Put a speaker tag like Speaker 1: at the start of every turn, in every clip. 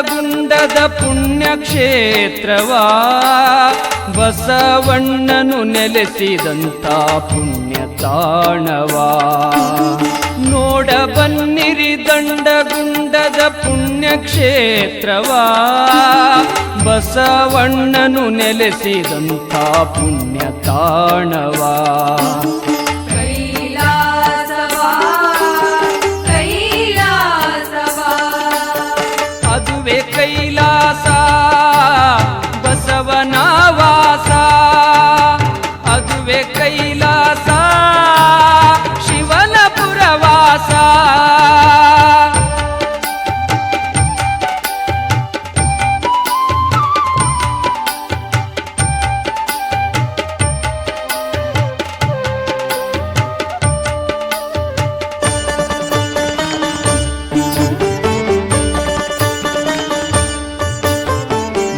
Speaker 1: ಗುಂಡದ ಪುಣ್ಯಕ್ಷೇತ್ರವಾ? ಬಸವಣ್ಣನು ನೆಲೆಸಿದಂತ ಪುಣ್ಯ ತಾಣವಾ? ನೋಡ ಬನ್ನಿರಿ ದಂಡಗುಂಡದ ಪುಣ್ಯಕ್ಷೇತ್ರವಾ? ಬಸವಣ್ಣನು ನೆಲೆಸಿದಂತ ಪುಣ್ಯ ತಾಣವಾ?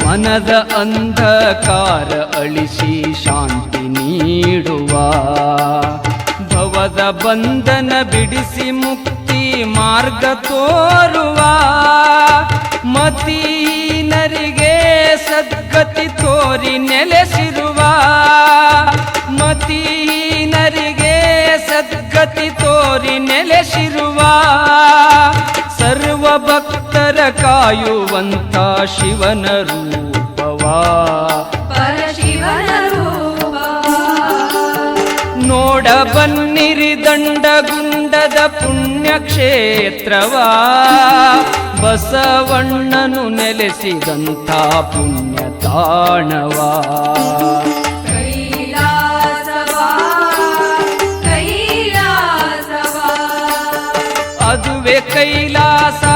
Speaker 1: ಮನದ ಅಂಧಕಾರ ಅಳಿಸಿ ಶಾಂತಿ ನೀಡುವ. ಭವದ ಬಂಧನ ಬಿಡಿಸಿ ಮುಕ್ತಿ ಮಾರ್ಗ ತೋರುವ. ಮತೀನರಿಗೆ ಸದ್ಗತಿ ತೋರಿ ನೆಲೆಸಿರುವ. ಮತೀನರಿಗೆ ಸದ್ಗತಿ ತೋರಿ ನೆಲೆಸಿರುವ. ಸರ್ವ ಭಕ್ತರ ಕಾಯುವಂತ ಶಿವನ ರೂಪವಾ.
Speaker 2: ಪರಶಿವನ ರೂಪವಾ
Speaker 1: ನೋಡ ಬನ್ನಿರಿ ದಂಡಗುಂಡದ ಪುಣ್ಯಕ್ಷೇತ್ರವಾ. ಬಸವಣ್ಣನು ನೆಲೆಸಿದಂಥ ಪುಣ್ಯ ತಾಣವಾ ಅದುವೆ ಕೈಲಾಸ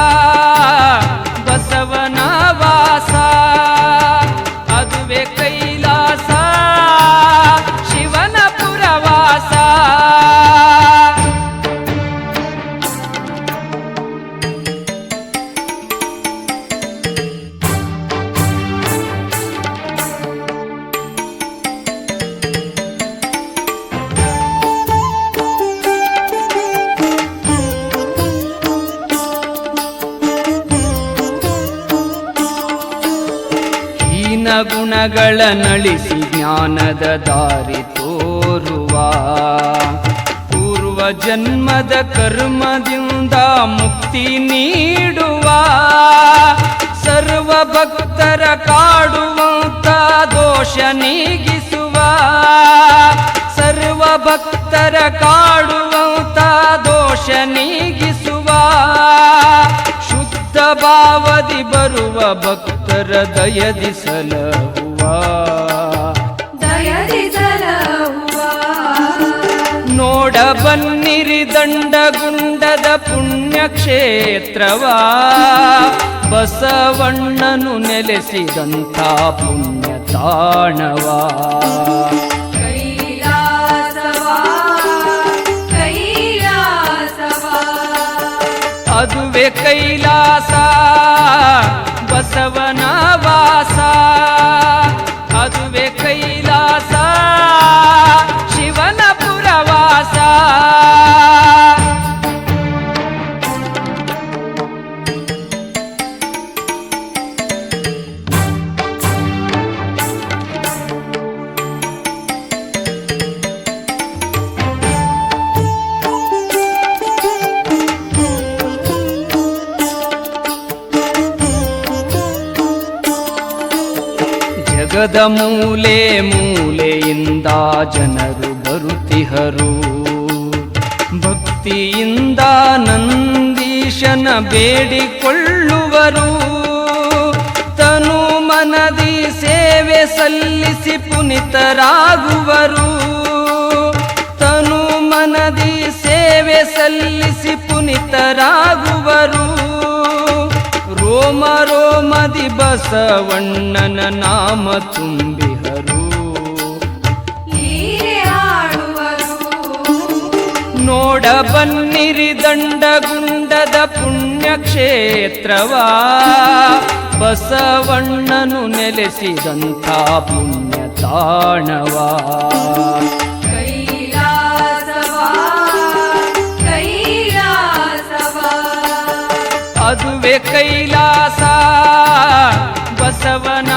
Speaker 1: ಗುಣಗಳ ನಳಿಸಿ ಜ್ಞಾನದ ದಾರಿ ತೋರುವ. ಪೂರ್ವ ಜನ್ಮದ ಕರ್ಮದಿಂದ ಮುಕ್ತಿ ನೀಡುವ. ಸರ್ವ ಭಕ್ತರ ಕಾಡುವಂತ ದೋಷ ನೀಗಿಸುವ. ಸರ್ವ ಭಕ್ತರ ಕಾಡುವಂತ ದೋಷ ನೀಗಿಸುವ. ಶುದ್ಧ ಭಾವದಿ ಬರುವ ಭಕ್ತರ ದಯದಿ ಸಲಹುವ. ನೋಡ ಬನ್ನಿರಿ ದಂಡಗುಂಡದ ಪುಣ್ಯಕ್ಷೇತ್ರವಾ. ಬಸವಣ್ಣನು ನೆಲೆಸಿದಂಥ ಪುಣ್ಯ ತಾಣವಾ ಅದುವೆ ಕೈಲಾಸ. ಬಸವನ ಜಗದ ಮೂಲೆ ಮೂಲೆಯಿಂದ ಜನರು ಬರುತ್ತಿಹರು. ಭಕ್ತಿಯಿಂದ ನಂದೀಶನ ಬೇಡಿಕೊಳ್ಳುವರು. ತನು ಮನದಿ ಸೇವೆ ಸಲ್ಲಿಸಿ ಪುನಿತರಾಗುವರು. ತನು ಸೇವೆ ಸಲ್ಲಿಸಿ ಪುನಿತರಾಗುವರು. ರೋಮದಿ ಬಸವಣ್ಣನ ನಾಮ ತುಂಬಿಹರು. ನೋಡ ಬನ್ನಿರಿ ದಂಡಗುಂಡದ ಪುಣ್ಯಕ್ಷೇತ್ರವಾ. ಬಸವಣ್ಣನು ನೆಲೆಸಿದಂಥ ಪುಣ್ಯ ತಾಣವಾ वे कैलासा बसवन